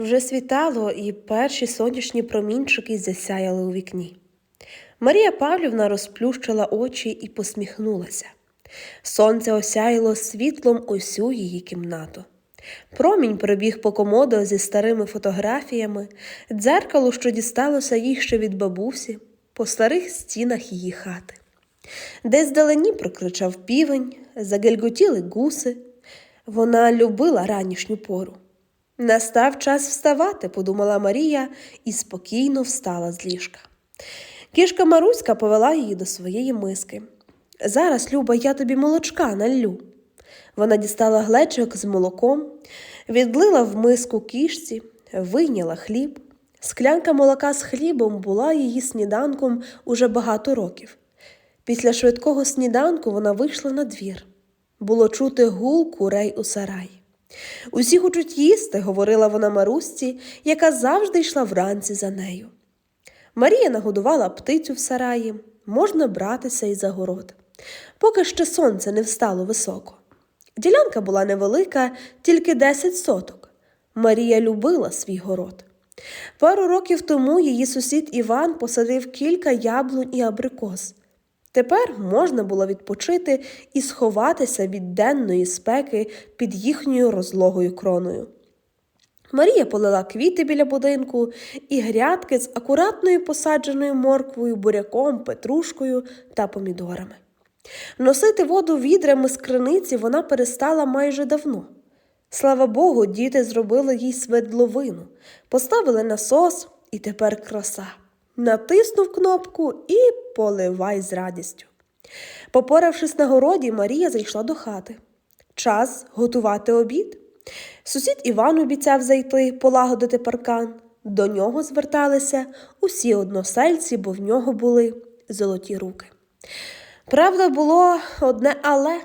Вже світало, і перші сонячні промінчики засяяли у вікні. Марія Павлівна розплющила очі і посміхнулася. Сонце осяяло світлом усю її кімнату. Промінь пробіг по комоду зі старими фотографіями, дзеркало, що дісталося їй ще від бабусі, по старих стінах її хати. Десь вдалині прокричав півень, загельготіли гуси. Вона любила ранішню пору. Настав час вставати, подумала Марія і спокійно встала з ліжка. Кішка Маруська повела її до своєї миски. Зараз, Люба, я тобі молочка наллю. Вона дістала глечик з молоком, відлила в миску кішці, вийняла хліб. Склянка молока з хлібом була її сніданком уже багато років. Після швидкого сніданку вона вийшла на двір. Було чути гул курей у сараї. Усі хочуть їсти, говорила вона Марусці, яка завжди йшла вранці за нею. Марія нагодувала птицю в сараї, можна братися і за город. Поки ще сонце не встало високо. Ділянка була невелика, тільки 10 соток. Марія любила свій город. Пару років тому її сусід Іван посадив кілька яблунь і абрикос. Тепер можна було відпочити і сховатися від денної спеки під їхньою розлогою кроною. Марія полила квіти біля будинку і грядки з акуратною посадженою морквою, буряком, петрушкою та помідорами. Носити воду відрами з криниці вона перестала майже давно. Слава Богу, діти зробили їй свердловину, поставили насос і тепер краса. Натиснув кнопку і поливай з радістю. Попоравшись на городі, Марія зайшла до хати. Час готувати обід. Сусід Іван обіцяв зайти, полагодити паркан. До нього зверталися усі односельці, бо в нього були золоті руки. Правда, було одне але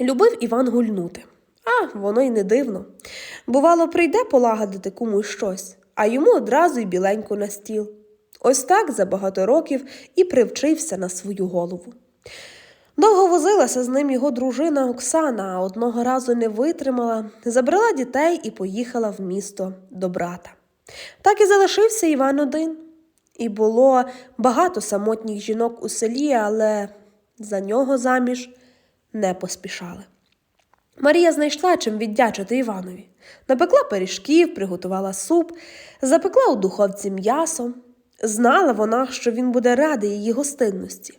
любив Іван гульнути. А воно й не дивно. Бувало, прийде полагодити комусь щось, а йому одразу й біленьку на стіл. Ось так за багато років і привчився на свою голову. Довго возилася з ним його дружина Оксана, а одного разу не витримала, забрала дітей і поїхала в місто до брата. Так і залишився Іван один. І було багато самотніх жінок у селі, але за нього заміж не поспішали. Марія знайшла чим віддячити Іванові. Напекла пиріжків, приготувала суп, запекла у духовці м'ясо. Знала вона, що він буде радий її гостинності.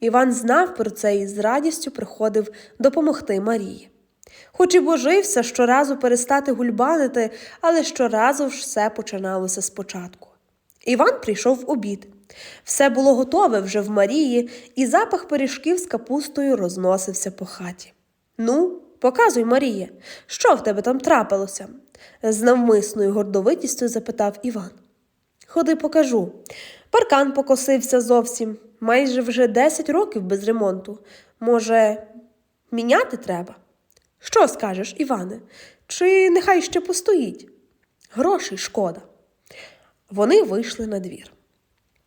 Іван знав про це і з радістю приходив допомогти Марії. Хоч і божився щоразу перестати гульбанити, але щоразу ж все починалося спочатку. Іван прийшов в обід. Все було готове вже в Марії, і запах пиріжків з капустою розносився по хаті. Ну, показуй, Маріє, що в тебе там трапилося? з навмисною гордовитістю запитав Іван. Ходи покажу. Паркан покосився зовсім, майже вже 10 років без ремонту. Може, міняти треба? Що скажеш, Іване? Чи нехай ще постоїть? Грошей шкода. Вони вийшли на двір.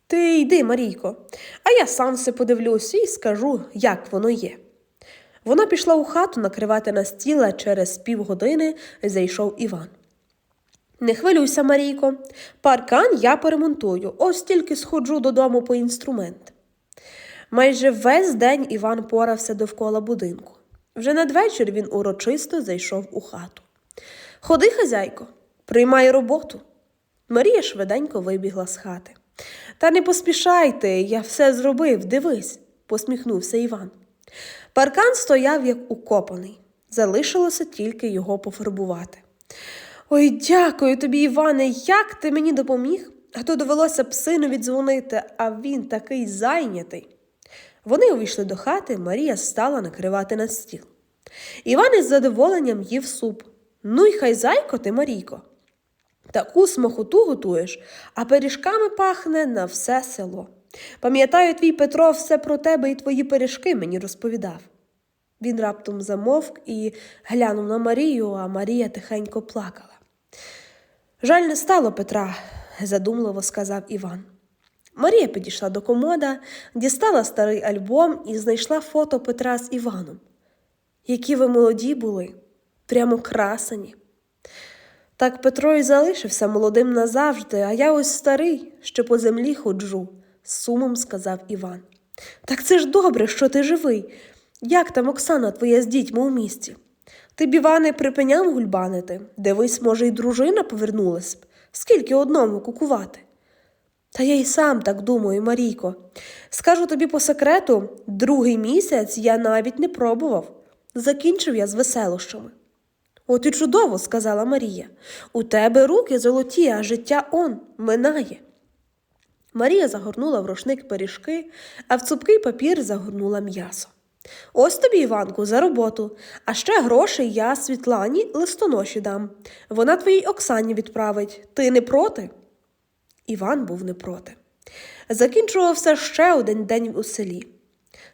Ти йди, Марійко, а я сам все подивлюсь і скажу, як воно є. Вона пішла у хату накривати на стіл, а через півгодини зайшов Іван. Не хвилюйся, Марійко, паркан я поремонтую, ось тільки сходжу додому по інструмент. Майже весь день Іван порався довкола будинку. Вже надвечір він урочисто зайшов у хату. Ходи, хазяйко, приймай роботу. Марія швиденько вибігла з хати. Та не поспішайте, я все зробив, дивись, посміхнувся Іван. Паркан стояв як укопаний, залишилося тільки його пофарбувати. Ой, дякую тобі, Іване, як ти мені допоміг, а то довелося б сину віддзвонити, а він такий зайнятий. Вони увійшли до хати, Марія стала накривати на стіл. Іван із задоволенням їв суп. Ну й хай зайко ти, Марійко. Таку смохоту готуєш, а пиріжками пахне на все село. Пам'ятаю, твій Петро все про тебе і твої пиріжки мені розповідав. Він раптом замовк і глянув на Марію, а Марія тихенько плакала. Жаль не стало Петра, задумливо сказав Іван. Марія підійшла до комода, дістала старий альбом і знайшла фото Петра з Іваном. Які ви молоді були, прямо красені. Так Петро й залишився молодим назавжди, а я ось старий, що по землі ходжу, з сумом сказав Іван. Так це ж добре, що ти живий. Як там Оксана твоя з дітьми у місті? Ти б, Іване, припиняв гульбанити. Дивись, може, й дружина повернулась б. Скільки одному кукувати? Та я й сам так думаю, Марійко. Скажу тобі по секрету, другий місяць я навіть не пробував. Закінчив я з веселощами. От і чудово, сказала Марія. У тебе руки золоті, а життя он минає. Марія загорнула в рушник пиріжки, а в цупкий папір загорнула м'ясо. Ось тобі, Іванку, за роботу, а ще грошей я Світлані листоноші дам. Вона твоїй Оксані відправить. Ти не проти? Іван був не проти. Закінчувався ще один день у селі.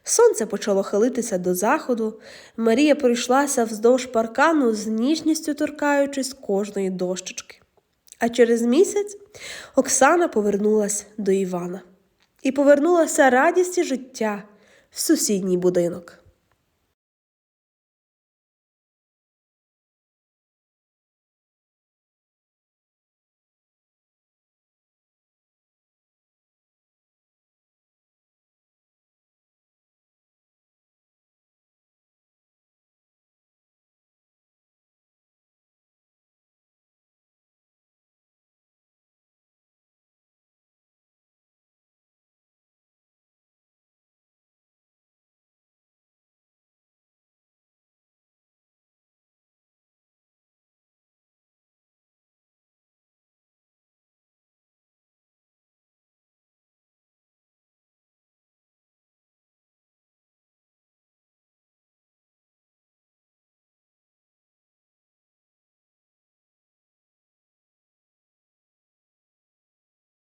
Сонце почало хилитися до заходу. Марія пройшлася вздовж паркану з ніжністю торкаючись кожної дощечки. А через місяць Оксана повернулась до Івана і повернулася радість і життя в сусідній будинок.